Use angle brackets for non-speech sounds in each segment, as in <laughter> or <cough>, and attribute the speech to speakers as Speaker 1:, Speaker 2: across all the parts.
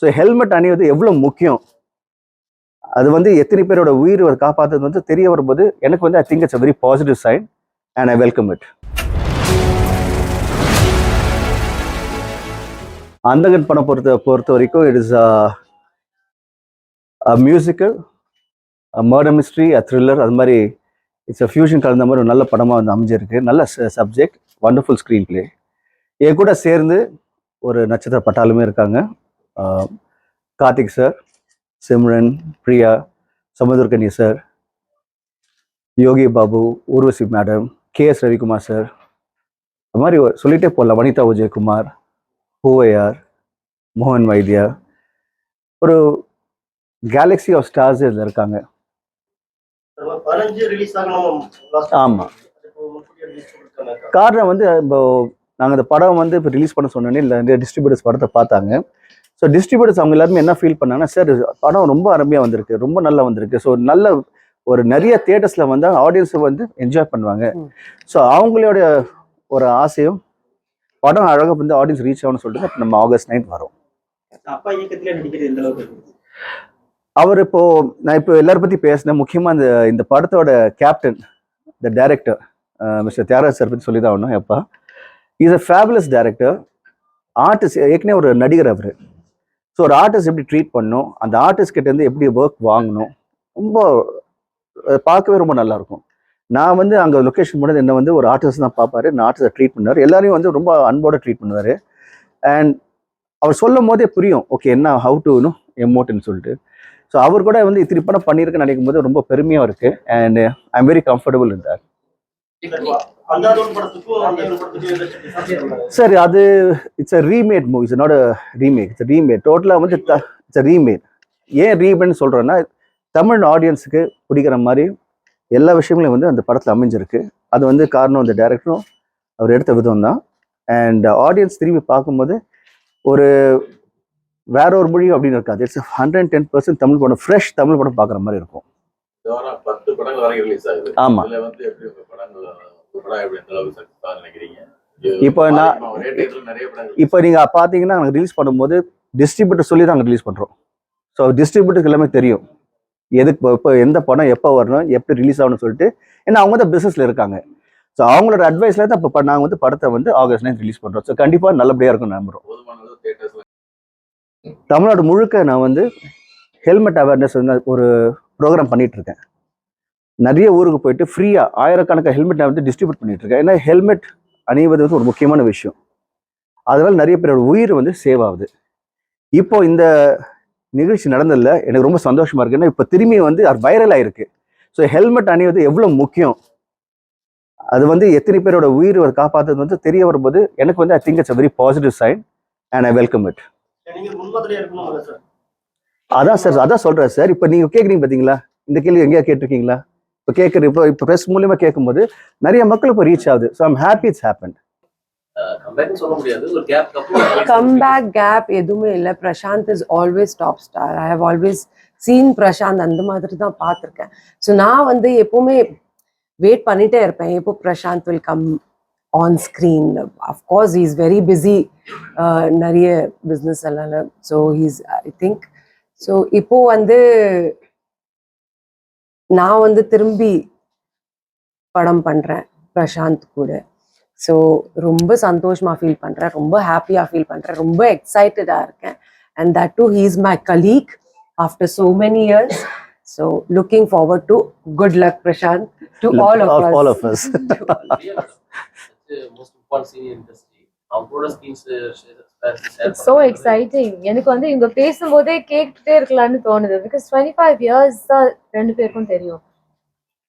Speaker 1: So helmet அணிவது எவ்வளோ முக்கியம்? அது வந்து எத்தனை பேரோட உயிர் காப்பாற்றுறது வந்து தெரிய வரும்போது எனக்கு வந்து I think it's a very positive sign and I welcome it Andhagan படம் பொறுத்த பொறுத்த வரைக்கும் it is a musical murder mystery a thriller அது மாதிரி இட்ஸ் அ ஃபியூஷன் கலந்த மாதிரி ஒரு நல்ல படமாக வந்து அமைஞ்சிருக்கு. நல்ல சப்ஜெக்ட் வண்டர்ஃபுல் ஸ்க்ரீன் பிளே என் கூட சேர்ந்து ஒரு நட்சத்திர பட்டாலுமே இருக்காங்க. Karthik sir Simran Priya Samuthirakani sir Yogi Babu Urvashi madam K S Ravikumar sir. அது மாதிரி சொல்லிகிட்டே சொல்லிட்டே போகலாம் வனிதா விஜயகுமார் பூவையார் மோகன் வைத்தியா. ஒரு கேலக்ஸி ஆஃப் ஸ்டார்ஸ் இதில் இருக்காங்க. ஆமாம் காரணம் வந்து இப்போ நாங்கள் இந்த படம் வந்து இப்போ ரிலீஸ் பண்ண சொன்னோன்னே இல்லை டிஸ்ட்ரிபியூட்டர்ஸ் படத்தை பார்த்தாங்க. ஸோ டிஸ்ட்ரிபியூட்டர்ஸ் அவங்க எல்லாருமே என்ன ஃபீல் பண்ணாங்கன்னா சார் படம் ரொம்ப அருமையாக வந்திருக்கு ரொம்ப நல்லா வந்திருக்கு. ஸோ நல்ல ஒரு நிறைய தியேட்டர்ஸில் வந்து ஆடியன்ஸை வந்து என்ஜாய் பண்ணுவாங்க. ஸோ அவங்களோட ஒரு ஆசையும் படம் அழகாக வந்து ஆடியன்ஸ் ரீச் ஆகணும்னு சொல்லிட்டு நம்ம ஆகஸ்ட் நைன் வரோம்? அவர் இப்போ நான் இப்போ எல்லாரும் பற்றி பேசினேன். முக்கியமாக இந்த இந்த படத்தோட captain the director mister Thiagaraj sir பற்றி சொல்லி தான் ஆகணும் எப்பா. Is a fabulous director artist ஏற்கனவே ஒரு நடிகர் அவர். ஸோ ஒரு ஆர்டிஸ்ட் எப்படி ட்ரீட் பண்ணணும் அந்த ஆர்டிஸ்ட் கிட்டேருந்து எப்படி ஒர்க் வாங்கணும்? ரொம்ப பார்க்கவே ரொம்ப நல்லா இருக்கும் நான் வந்து அங்கே லொக்கேஷன் போனது என்ன வந்து ஒரு ஆர்டிஸ்ட் தான் பார்ப்பாரு. நான் ஆர்டிஸ்டை ட்ரீட் பண்ணார் எல்லாரையும் வந்து ரொம்ப அன்போட ட்ரீட் பண்ணுவார். அண்ட் அவர் சொல்லும் போதே புரியும். ஓகே என்ன ஹவு டு எமோட்டுன்னு சொல்லிட்டு. ஸோ அவர் கூட வந்து இத்திரி படம் பண்ணியிருக்குன்னு நினைக்கும் போது ரொம்ப பெருமையாக இருக்குது
Speaker 2: and I am very comfortable in that
Speaker 1: sir அது it's a remade movie it's not remake it's remade டோட்டலாக வந்து இட்ஸ் அ ரீமேட் ஏன் ரீமேட்னு சொல்கிறேன்னா தமிழ் ஆடியன்ஸுக்கு பிடிக்கிற மாதிரி எல்லா விஷயங்களும் வந்து அந்த படத்தில் அமைஞ்சிருக்கு. அது வந்து காரணம் அந்த டைரக்டரும் அவர் எடுத்த விதம் தான். அண்ட் ஆடியன்ஸ் திரும்பி பார்க்கும்போது ஒரு வேற ஒரு மொழி அப்படின்னு இருக்காது. It's hundred ten percent Tamil படம். ஃப்ரெஷ் தமிழ் படம் பார்க்குற மாதிரி இருக்கும்.
Speaker 3: இந்த படம் எப்படி எந்த அளவுக்கு சக்சஸ் நினைக்கிறீங்க?
Speaker 1: இப்போ நான்- இப்போ நீங்கள் பார்த்தீங்கன்னா நாங்கள் ரிலீஸ் பண்ணும்போது டிஸ்ட்ரிபியூட்டர் சொல்லி தான் நாங்கள் ரிலீஸ் பண்ணுறோம் ஸோ டிஸ்ட்ரிபியூட்டருக்கு எல்லாமே தெரியும். எதுக்கு இப்போ- எந்த படம் எப்போ வரணும் எப்படி ரிலீஸ் ஆகணும்னு சொல்லிட்டு ஏன்னா அவங்க தான் பிஸ்னஸில் இருக்காங்க. ஸோ அவங்களோட அட்வைஸில் தான் இப்போ நாங்கள் வந்து படத்தை வந்து ஆகஸ்ட் நைன் ரிலீஸ் பண்ணுறோம் ஸோ கண்டிப்பாக நல்லபடியாக இருக்கும் நம்புகிறோம் தமிழ்நாடு முழுக்க நான் வந்து ஹெல்மெட் அவேர்னஸ் வந்து ஒரு ப்ரோக்ராம் பண்ணிட்டு இருக்கேன். நிறைய ஊருக்கு போயிட்டு ஃப்ரீயாக ஆயிரக்கணக்கான ஹெல்மெட் நான் வந்து டிஸ்ட்ரிபியூட் பண்ணிட்டு இருக்கேன் ஏன்னா ஹெல்மெட் அணிவது வந்து ஒரு முக்கியமான விஷயம். அதனால நிறைய பேரோட உயிர் வந்து சேவ் ஆகுது. இப்போ இந்த நிகழ்ச்சி நடந்ததில்ல எனக்கு ரொம்ப சந்தோஷமா இருக்கு. ஏன்னா இப்போ திரும்பி வந்து வைரல் ஆயிருக்கு. ஸோ ஹெல்மெட் அணிவது எவ்வளோ முக்கியம்? அது வந்து எத்தனை பேரோட உயிர் காப்பாற்றுறது வந்து தெரிய வரும்போது எனக்கு வந்து I think it's a very positive sign
Speaker 2: and I welcome it
Speaker 1: அதான் சார் அதான் சொல்றேன் சார். இப்போ நீங்க கேக்குறீங்க பாத்தீங்களா? இந்த கேள்வி எங்கேயா கேட்டிருக்கீங்களா? இப்போ கேட்குற இப்போ இப்போ ப்ரெஸ் மூலியமா கேட்கும்போது நிறைய மக்கள் இப்போ ரீச் ஆகுது. So I'm happy it's happen
Speaker 4: கம்பேக்னு சொல்ல முடியாது. ஒரு கேப் அப்புறம்
Speaker 5: கம்பேக் கேப் எதுவுமே இல்லை. Prashanth is always top star I have always seen Prashanth அந்த மாதிரி தான் பார்த்துருக்கேன். ஸோ நான் வந்து எப்பவுமே வெயிட் பண்ணிட்டே இருப்பேன். எப்போ Prashanth will come on screen of course is very busy நிறைய பிஸ்னஸ் எல்லாம். So he's I think so இப்போ வந்து நான் வந்து திரும்பி படம் பண்ணுறேன் பிரசாந்த் கூட. ஸோ ரொம்ப சந்தோஷமா ஃபீல் பண்றேன் ரொம்ப ஹாப்பியா ஃபீல் பண்றேன் ரொம்ப எக்ஸைட்டடா இருக்கேன். And that to he's my colleague after so many years so looking forward to good luck Prashanth to all of
Speaker 1: all of us
Speaker 4: most important senior industry அவங்களோட ஸ்கிரீன்ஸ்
Speaker 6: இட்ஸ் ஸோ எக்ஸைட்டிங் எனக்கு வந்து இவங்க பேசும்போதே கேட்டுட்டே இருக்கலாம்னு தோணுது. Because twenty five years தான் ரெண்டு பேருக்கும் தெரியும்.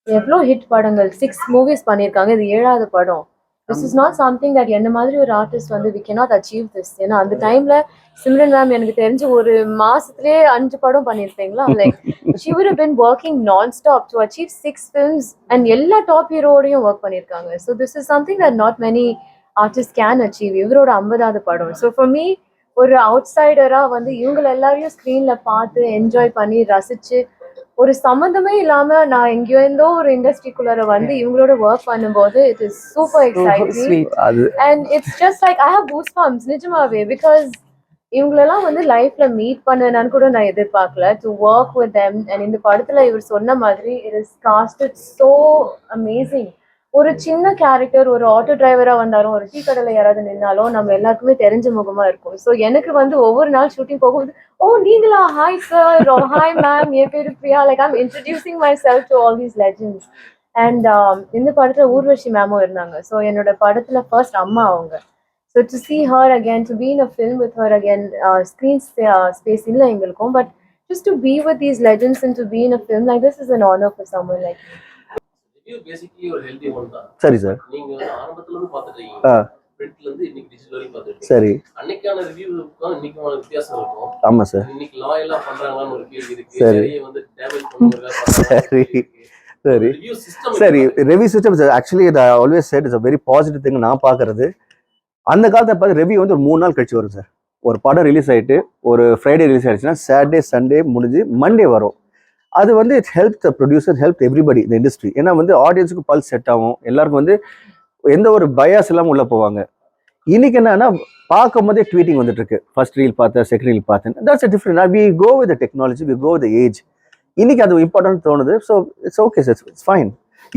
Speaker 6: எவ்வளோ ஹிட் படங்கள். சிக்ஸ் மூவிஸ் பண்ணியிருக்காங்க. இது ஏழாவது படம். This is not something that என்ன மாதிரி ஒரு ஆர்டிஸ்ட் வந்து வி cannot அச்சீவ் திஸ் ஏன்னா அந்த டைம்ல சிம்ரன் மேம் எனக்கு தெரிஞ்சு ஒரு மாசத்துலயே அஞ்சு படம் பண்ணியிருப்பீங்களா? Like she <laughs> would have been working non-stop to achieve six films and எல்லா டாப் ஹீரோடையும் ஒர்க் பண்ணியிருக்காங்க. So this is something that not many artist can achieve இவரோட ஐம்பதாவது படம். ஸோ ஃபார் மீ ஒரு அவுட் சைடரா வந்து இவங்க எல்லாரையும் ஸ்க்ரீன்ல பார்த்து என்ஜாய் பண்ணி ரசிச்சு ஒரு சம்மந்தமே இல்லாம நான் எங்கேயோ இருந்தோ ஒரு இண்டஸ்ட்ரிக்குள்ளார வந்து இவங்களோட ஒர்க் பண்ணும்போது இட் இஸ் சூப்பர் எக்ஸைட்டிங்
Speaker 1: அது
Speaker 6: and it's just like I have goosebumps, நிஜமாவே. Because இவங்களெல்லாம் வந்து லைஃப்ல மீட் பண்ணுவேன்னு கூட நான் எதிர்பார்க்கல. To work with them and இந்த படத்துல இவர் சொன்ன மாதிரி it is casted so amazing ஒரு சின்ன கேரக்டர் ஒரு ஆட்டோ டிரைவரா வந்தாலும் ஒரு டீ கடையில யாராவது நின்னாலும் நம்ம எல்லாருக்குமே தெரிஞ்ச முகமா இருக்கும். ஸோ எனக்கு வந்து ஒவ்வொரு நாள் ஷூட்டிங் போகும்போது ஓ நீங்களா? ஹாய் சார் ஹாய் மேம் என் பேரு Priya. Like I'm introducing myself to all these legends and இந்த படத்துல ஊர்வஷி மேமும் இருந்தாங்க. ஸோ என்னோட படத்துல ஃபர்ஸ்ட் அம்மா அவங்க. So to see her again to been a a with her again screen space இல்லை எங்களுக்கும். But just to be with these legends and to been a a like this is an honour for summer like
Speaker 1: சரி sir சரி.
Speaker 4: அன்னைக்கான ரிவ்யூக்கும் இன்னைக்கான வித்தியாசம் இருக்கும்.
Speaker 1: ஆமாம் sir
Speaker 4: இன்னைக்கு லாயலா பண்றாங்களான்னு ஒரு கேள்வி இருக்கு.
Speaker 1: சரி.
Speaker 4: வந்து டேமேஜ்
Speaker 1: சரி. சரி.
Speaker 4: ரிவ்யூ சிஸ்டம்
Speaker 1: சரி ஆக்சுவலி இதை always set it's very positive thing நான் பார்க்கறது. அந்த காலத்தை பார்த்து ரெவி வந்து ஒரு மூணு நாள் கழிச்சு வரும் சார் ஒரு படம் ரிலீஸ் ஆயிட்டு ஒரு ஃப்ரைடே ரிலீஸ் ஆயிடுச்சுன்னா சாட்டர்டே சண்டே முடிஞ்சு மண்டே வரும். அது வந்து it help the producer help everybody இந்த இண்டஸ்ட்ரி ஏன்னா வந்து ஆடியன்ஸுக்கு பல்ஸ் செட் ஆகும். எல்லாருக்கும் வந்து எந்த ஒரு பயாஸ் இல்லாமல் உள்ளே போவாங்க. இன்னைக்கு என்னன்னா பார்க்கும் போதே ட்வீட்டிங் வந்துட்டு இருக்கு ஃபர்ஸ்ட் ரீல் பார்த்தேன். செகண்ட் ரீல் பார்த்தேன் that's different we go with technology we go with age இன்னைக்கு அது இம்பார்ட்டன்ட் தோணுது. So it's okay sir it's fine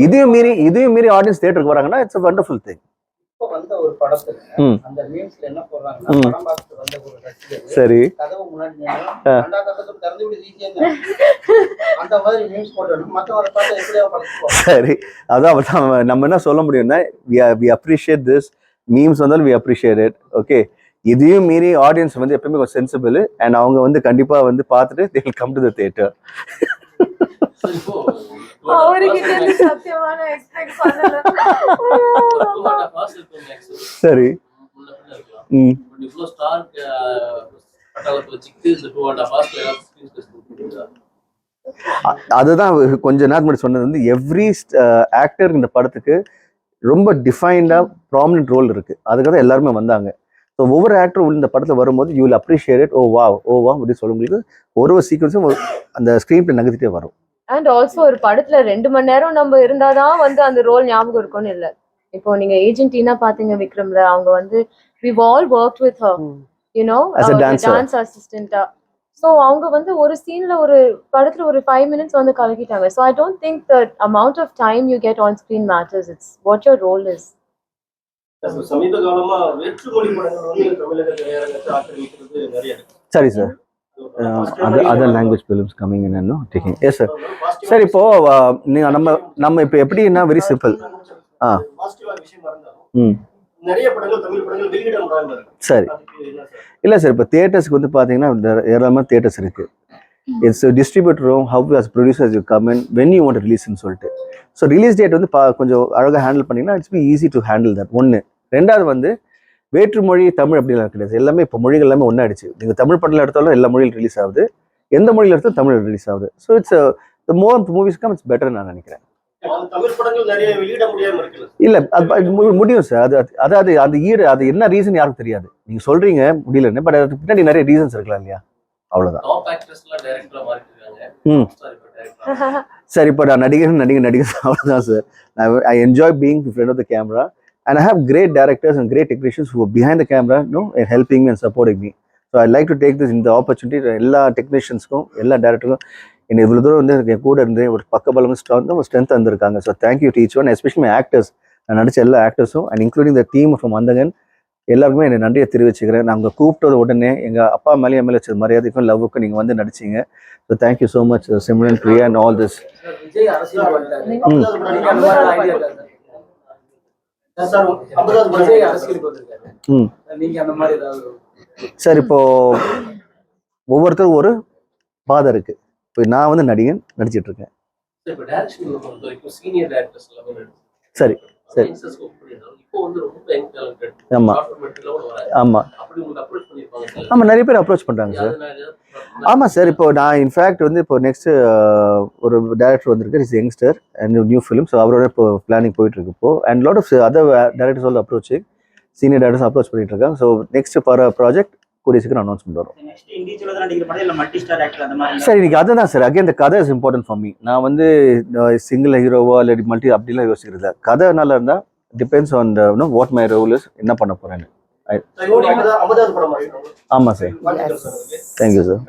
Speaker 1: இதையும் மீறி இதையும் மீறி ஆடியன்ஸ் தேட்டருக்கு வராங்கன்னா இட்ஸ் அ வண்டர்ஃபுல் திங்
Speaker 2: வந்த ஒரு படத்துல
Speaker 1: ம்.
Speaker 2: அந்த மீம்ஸ்ல என்ன போடுறாங்கன்னா
Speaker 1: ம்.
Speaker 2: படம் பார்த்துட்டு வந்த ஒரு ரசிகர்.
Speaker 1: சரி.
Speaker 2: கதவு முன்னாடி நின்னு, ரெண்டாவது பக்கத்துல திறந்து விடு ஈஸியா அந்த மாதிரி மீம்ஸ் போட்டு மத்தவரை பார்த்து எப்படியா படத்துக்கு
Speaker 1: சரி. அதான் நம்ம என்ன சொல்ல முடியும்னா வி அப்ரிஷியேட் திஸ் மீம்ஸ் வந்தாலும் வி அப்ரிஷியேட் இட் ஓகே இதையும் மீறி ஆடியன்ஸ் வந்து எப்பவுமே கொஞ்சம் சென்சிபிள் அண்ட் அவங்க வந்து கண்டிப்பா வந்து பார்த்துட்டு they come to the theatre
Speaker 6: அவர்கிட்ட இருந்து சத்தியமான எக்ஸ்பெக்ட் பண்ணல
Speaker 1: சரி. அ- அதுதான் கொஞ்ச நேரம் முன்னாடி சொன்னது வந்து எவ்ரி ஆக்டர் இந்த படத்துக்கு ரொம்ப டிஃபைன்டா ப்ராமினென்ட் ரோல் இருக்கு. அதுக்காக தான் எல்லாருமே வந்தாங்க. ஸோ ஒவ்வொரு ஆக்டரும் இந்த படத்தில் வரும்போது யூ வில் அப்ரிஷியேட் ஓ வா ஓ வா அப்படின்னு சொல்லும்போது ஒரு ஒரு சீக்வன்ஸும் அந்த ஸ்க்ரீன் பிளே நகர்த்திட்டே வரும்.
Speaker 6: அண்ட் ஆல்சோ ஒரு படத்துல ரெண்டு மணி நேரம் நம்ம இருந்தாதான் வந்து அந்த ரோல் ஞாபகம் இருக்கும்னு இல்ல. இப்போ நீங்க ஏஜென்டினா பாத்தீங்க விக்ரம்ல அவங்க வந்து we all work with her you know
Speaker 1: As a dancer.
Speaker 6: டான்ஸ் அசிஸ்டண்டா ஸோ அவங்க வந்து ஒரு சீன்ல ஒரு படத்துல ஒரு ஃபைவ் மினிட்ஸ் வந்து கலக்கிட்டாங்க. So I don't think the amount of time you get on screen matters it's what your role is
Speaker 2: சமீப காலமா வேற்று மொழி படங்கள் வந்து தமிழக திரையரங்கத்தை ஆக்கிரமிக்கிறது நிறைய இருக்கு.
Speaker 1: சரி sir other other language films coming என்னன்னு டேக்கிங் எஸ் சார் சார் இப்போ அஹ், நீங்க நம்ம நம்ம இப்போ எப்படின்னா வெரி சிம்பிள் ஆ.
Speaker 2: இருந்தாலும்
Speaker 1: ம். சரி. இல்லை சார் இப்போ தியேட்டர்ஸ்க்கு வந்து பார்த்தீங்கன்னா இந்த ஏராளமான தியேட்டர்ஸ் இருக்கு. It's டிஸ்ட்ரிபியூட்டரும் have as producers you come in when you want ரிலீஸ்னு சொல்லிட்டு. ஸோ ரிலீஸ் டேட் வந்து பா கொஞ்சம் அழகாக ஹேண்டில் பண்ணிங்கன்னா it's be easy to handle that ஒன்று ரெண்டாவது வந்து வேற்று மொழி தமிழ் அப்படிலாம் கிடையாது. எல்லாமே இப்போ மொழிகள் எல்லாமே ஒன்றாயிடுச்சு நீங்கள் தமிழ் படத்தில் எடுத்தாலும் எல்லா மொழியில் ரிலீஸ் ஆகுது. எந்த மொழியில் எடுத்தாலும் தமிழ் ரிலீஸ் ஆகுது. So it's the more movies come it's better நான் நினைக்கிறேன். இல்ல மு- முடியும் சார். அது அது- அதாவது அந்த ஈடு அது என்ன ரீசன் யாருக்கும் தெரியாது. நீங்க சொல்றீங்க முடியலன்னு பட் அதுக்கு பின்னாடி நிறைய ரீசன்ஸ் இருக்கலாம் இல்லையா? அவ்வளவுதான்.
Speaker 4: சாரி இப்போ
Speaker 1: நான் நடிகர் நடிகர் நடிகர் அவ்வளவுதான் sir. I enjoy being friend of the camera and I have great directors and great technicians who behind the camera no helping and supporting me so I like to take this இந்த opportunity எல்லா டெக்னீஷியன்ஸ்க்கும் எல்லா டேரக்டருக்கும் என்ன இவ்வளோ தூரம் வந்து என் கூட இருந்து ஒரு பக்கபலம் ஸ்ட்ராங் ஒரு ஸ்ட்ரென்த் வந்திருக்காங்க so thank you each one especially my actors நான் நடிச்ச எல்லா ஆக்டர்ஸும் and including the team from Andhagan எல்லாருக்குமே என்னை நன்றியை தெரிவிச்சுக்கிறேன். நாங்கள் கூப்பிட்டது உடனே எங்கள் அப்பா மேலே மேலே வச்ச மரியாதைக்கும் லவ்வுக்கும் நீங்கள் வந்து நடிச்சீங்க. So thank you so much Simran
Speaker 7: Priya and all
Speaker 2: this hmm
Speaker 7: நீங்க அந்த மாதிரி ஏதாவது
Speaker 1: சார் இப்போ ஒவ்வொருத்தரும் ஒரு பாதை இருக்கு. இப்போ நான் வந்து நடிகன் நடிச்சிட்டு இருக்கேன். சரி சரி ஆமா.
Speaker 4: சார்?
Speaker 1: ஆமாம் நிறைய பேர் அப்ரோச் பண்ணுறாங்க சார். ஆமாம் சார் இப்போ நான் இன்ஃபேக்ட் வந்து இப்போ நெக்ஸ்ட் ஒரு டேரக்டர் வந்திருக்கு is youngster and new film so அவரோட இப்போ பிளானிங் போயிட்டு இருக்கு இப்போ. And lot of other directors all approach senior directors approach பண்ணிட்டு இருக்காங்க ஸோ நெக்ஸ்ட் ஃபார் ப்ராஜெக்ட் கூடிய சீக்கிரம் அனௌன்ஸ்மெண்ட் வரும். சார் இன்னைக்கு அதுதான் சார். அகைன் இந்த கதை இஸ் இம்பார்ட்டன்ட் ஃபார் மீ நான் வந்து சிங்கிள் ஹீரோவோ இல்லாட்டி மல்டி அப்படிலாம் யோசிக்கிறது. கதை நல்லா இருந்தால் depends on no what my role is என்ன பண்ண
Speaker 2: சார்
Speaker 1: ஆமாம் சார்.
Speaker 2: Thank you sir.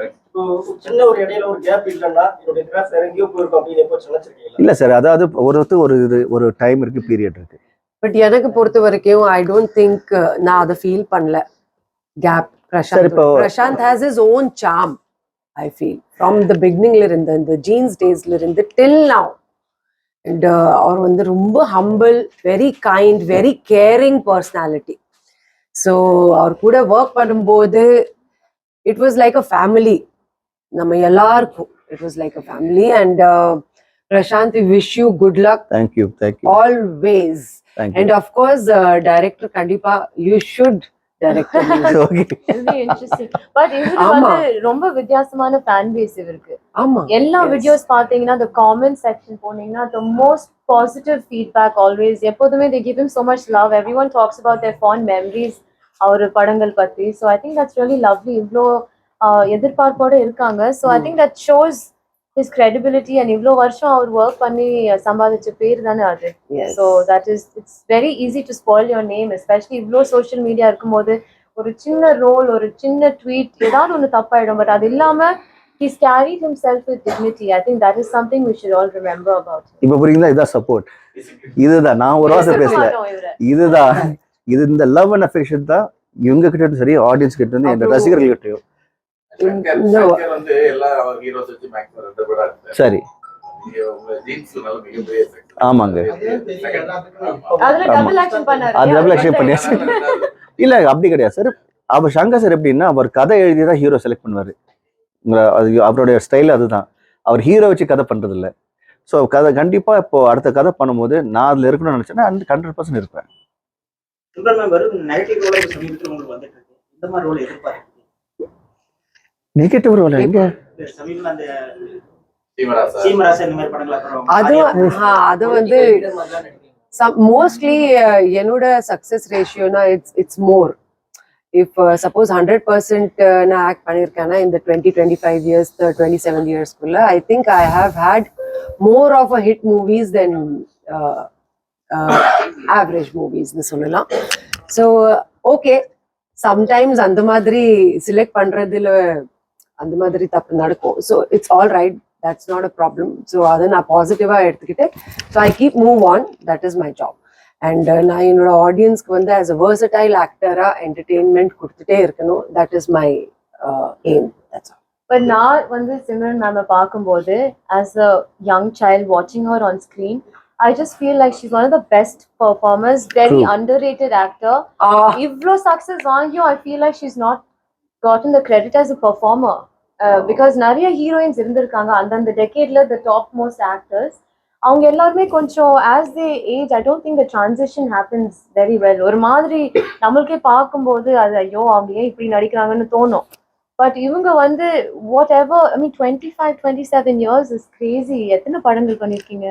Speaker 1: இல்லை சார் அதாவது ஒருத்தர் ஒரு இது ஒரு டைம் இருக்கு பீரியட் இருக்கு.
Speaker 5: பட் எனக்கு பொறுத்த வரைக்கும் ஐ டோன்ட் திங்க் நான் அதை ஃபீல் பண்ணல. Gap Prasanth has his own charm I feel from the பிகினிங்ல இருந்து இந்த ஜீன்ஸ் டேஸ்ல இருந்து டில் நவ் அண்ட் அவர் வந்து ரொம்ப humble very kind very caring personality so அவர் கூட ஒர்க் பண்ணும்போது it was like a family நம்ம எல்லாருக்கும் it was like a family and Prasanth wish you good luck
Speaker 1: thank you thank you
Speaker 5: always and of course director கண்டிப்பா you should <laughs>
Speaker 6: ரொம்ப வித்தியாசமான fan base இவருக்கு.
Speaker 5: ஆமா.
Speaker 6: எல்லா. வீடியோஸ் பாத்தீங்கன்னா the comment செக்ஷன் போனீங்கன்னா the most positive feedback always. எப்போதுமே they give him so much love. Everyone talks about their fond memories அவர் படங்கள் பத்தி. I think that's really lovely. இவ்ளோ ஆஹ், எதிர்பார்ப்போட இருக்காங்க. So i think that shows his credibility and இவ்ளோ வருஷம் அவர் ஒர்க் பண்ணி சம்பாதிச்ச பேர் தானே அது. So that is it's very easy to spoil your name especially இவ்வளோ சோஷியல் மீடியா இருக்கும்போது ஒரு சின்ன ரோல் ஒரு சின்ன ட்வீட் ஏதாவது ஒன்று தப்பாயிடும். பட் அது இல்லாம he's carried himself with dignity. I think that is something we should all remember about him.
Speaker 1: இப்போ புரியுங்களா இதான் சப்போர்ட் இதுதான். நான் ஒரு வார்த்தை பேசல. இதுதான். இது இந்த லவ் அண்ட் அஃபெக்ஷன் தான் இவங்க கிட்ட இருந்து சரி ஆடியன்ஸ் கிட்ட இருந்து என் ரசிகர்கள் கிட்டயும்
Speaker 3: எடுத்தாரு
Speaker 1: சரி. ஆமாங்க.
Speaker 3: ஆமா.
Speaker 6: டபுள் ஆக்ஷன்
Speaker 1: அது
Speaker 6: அது
Speaker 1: பண்ணியாச்சு. இல்ல. அப்படி கிடையாது சார் அவர் சங்கர் சார் எப்படின்னா அவர் கதை எழுதி தான் ஹீரோ செலக்ட் பண்ணுவாரு. அது அவருடைய ஸ்டைல் அதுதான். அவர் ஹீரோ வச்சு கதை பண்றது இல்ல ஸோ கதை கண்டிப்பா இப்போ அடுத்த கதை பண்ணும்போது நான் அதுல இருக்கணும்னு நினைச்சேன்னா ஹண்ட்ரட் பர்சன்ட் இருப்பேன்.
Speaker 2: நெகட்டிவ் ரோல் சமீபத்தில் உங்களுக்கு வந்துட்டு இருக்கு. இந்த மாதிரி ரோல் எதிர்பார்க்குறீங்க?
Speaker 1: நெகட்டிவ் ரோல் எங்க?
Speaker 5: அது அது வந்து மோஸ்ட்லி என்னோட success ரேஷியோனா it's it's more if suppose hundred percent நான் ஆக்ட் பண்ணியிருக்கேன்னா இந்த twenty twenty five years twenty seven இயர்ஸ்க்குள்ள I think I have had more of a hit movies than average மூவிஸ்னு சொல்லலாம். ஸோ ஓகே சம்டைம்ஸ் அந்த மாதிரி select பண்றதுல அந்த மாதிரி தப்பு நடக்கும். So it's all right that's not a problem so அதை நான் பாசிட்டிவாக எடுத்துக்கிட்டு so I keep move on that is my job and நான் என்னோட ஆடியன்ஸ்க்கு வந்து ஆஸ் அ வேர்சடைல் ஆக்டராக என்டர்டெயின்மெண்ட் கொடுத்துட்டே இருக்கணும். That is my aim that's
Speaker 6: but நான் வந்து சிம்ரன் மேம பார்க்கும்போது ஆஸ் அ யங் சைல்ட் வாட்சிங் her on screen I just feel like she's one of the best
Speaker 1: performers
Speaker 6: very. Underrated actor
Speaker 5: all
Speaker 6: இவ்ளோ success வாங்கியும் I feel like she's not gotten the credit as a performer because நிறைய heroines இருந்திருக்காங்க. அந்தந்த டெக்கேட்ல the top most actors அவங்க எல்லாருமே கொஞ்சம் as they age I don't think the transition happens very well ஒரு மாதிரி நம்மளுக்கே பார்க்கும்போது அது ஐயோ அவங்க ஏன் இப்படி நடிக்கிறாங்கன்னு தோணும். பட் இவங்க வந்து whatever I mean twenty five twenty seven years is crazy எத்தனை படங்கள் பண்ணிருக்கீங்க?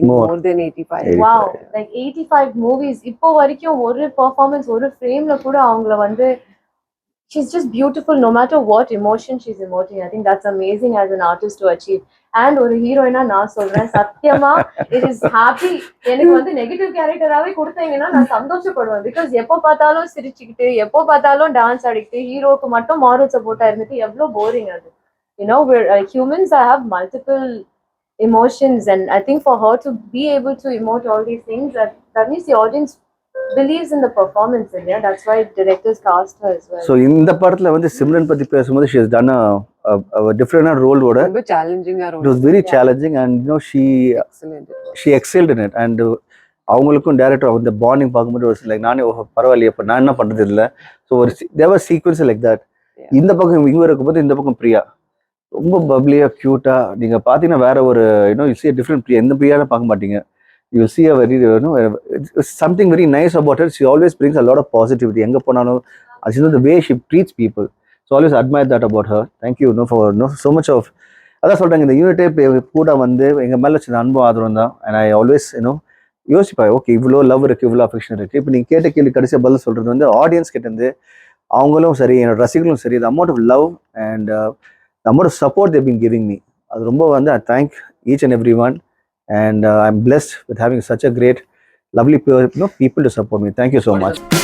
Speaker 1: More.
Speaker 5: More than eighty five
Speaker 6: wow like eighty five movies இப்போ வரைக்கும் ஒரு பெர்ஃபார்மன்ஸ் ஒரு ஃப்ரேம்ல கூட அவங்கள வந்து she's just beautiful no matter what emotion she's emoting I think that's amazing as an artist to achieve and ஒரு ஹீரோயினா நான் சொல்றேன் சத்தியமா இட் இஸ் ஹாப்பி எனக்கு வந்து நெகட்டிவ் கேரக்டராகவே கொடுத்தீங்கன்னா நான் சந்தோஷப்படுவேன் பிகாஸ் எப்போ பார்த்தாலும் சிரிச்சுக்கிட்டு எப்போ பார்த்தாலும் டான்ஸ் ஆடிக்கிட்டு ஹீரோக்கு மட்டும் மாரல் சப்போர்ட்டா இருந்துட்டு எவ்வளோ போரிங் அது you know humans I have multiple emotions and i think for her to be able to emote all these things that, that means the audience believes in the performance in there that's why directors cast her as well.
Speaker 1: So இந்த படத்துல வந்து சிம்ரன் பத்தி பேசும்போது she has done டிஃப்ரெண்டான ரோலோட
Speaker 5: ரொம்ப சேலஞ்சிங்கா
Speaker 1: it was very challenging and you know
Speaker 5: she
Speaker 1: excellent she excelled in it and அவங்களுக்கும் director அந்த பாண்டிங் பார்க்கும்போது ஒரு லைக் நானே ஓஹோ பரவாயில்லையே இப்போ நான் என்ன பண்ணுறது இல்லை ஸோ ஒரு தேவர் சீக்வன்ஸ் லைக் தட். இந்த பக்கம் இவங்க இருக்கும்போது இந்த பக்கம் பிரியா. ரொம்ப பப்ளியாக க்யூட்டாக நீங்கள் பார்த்தீங்கன்னா வேற ஒரு you know you see different Priya. எந்த பிரியாலும் பார்க்க மாட்டீங்க. You see a very something very nice about it she always brings a lot of positivity எங்கே போனாலும் அது the way she treats people so always admire that about her thank you no for no so much of அதான் சொல்கிறாங்க இந்த யூனிட்டே கூட வந்து எங்கள் மேலே சின்ன அன்பும் ஆதரவும் தான். And I always you know யோசிப்பேன் ஓகே இவ்வளோ லவ் இருக்குது இவ்வளோ அஃபெக்ஷன் இருக்குது இப்போ நீங்கள் கேட்ட கேள்வி கடைசியாக பதில் சொல்கிறது வந்து ஆடியன்ஸ் கிட்டேருந்து அவங்களும் சரி என்னோட ரசிகர்களும் சரி the amount of love and the amount of support they they've giving me அது ரொம்ப வந்து I thank each and every one and uh, I'm blessed with having such a great, lovely you know, people to support me. Thank you so much.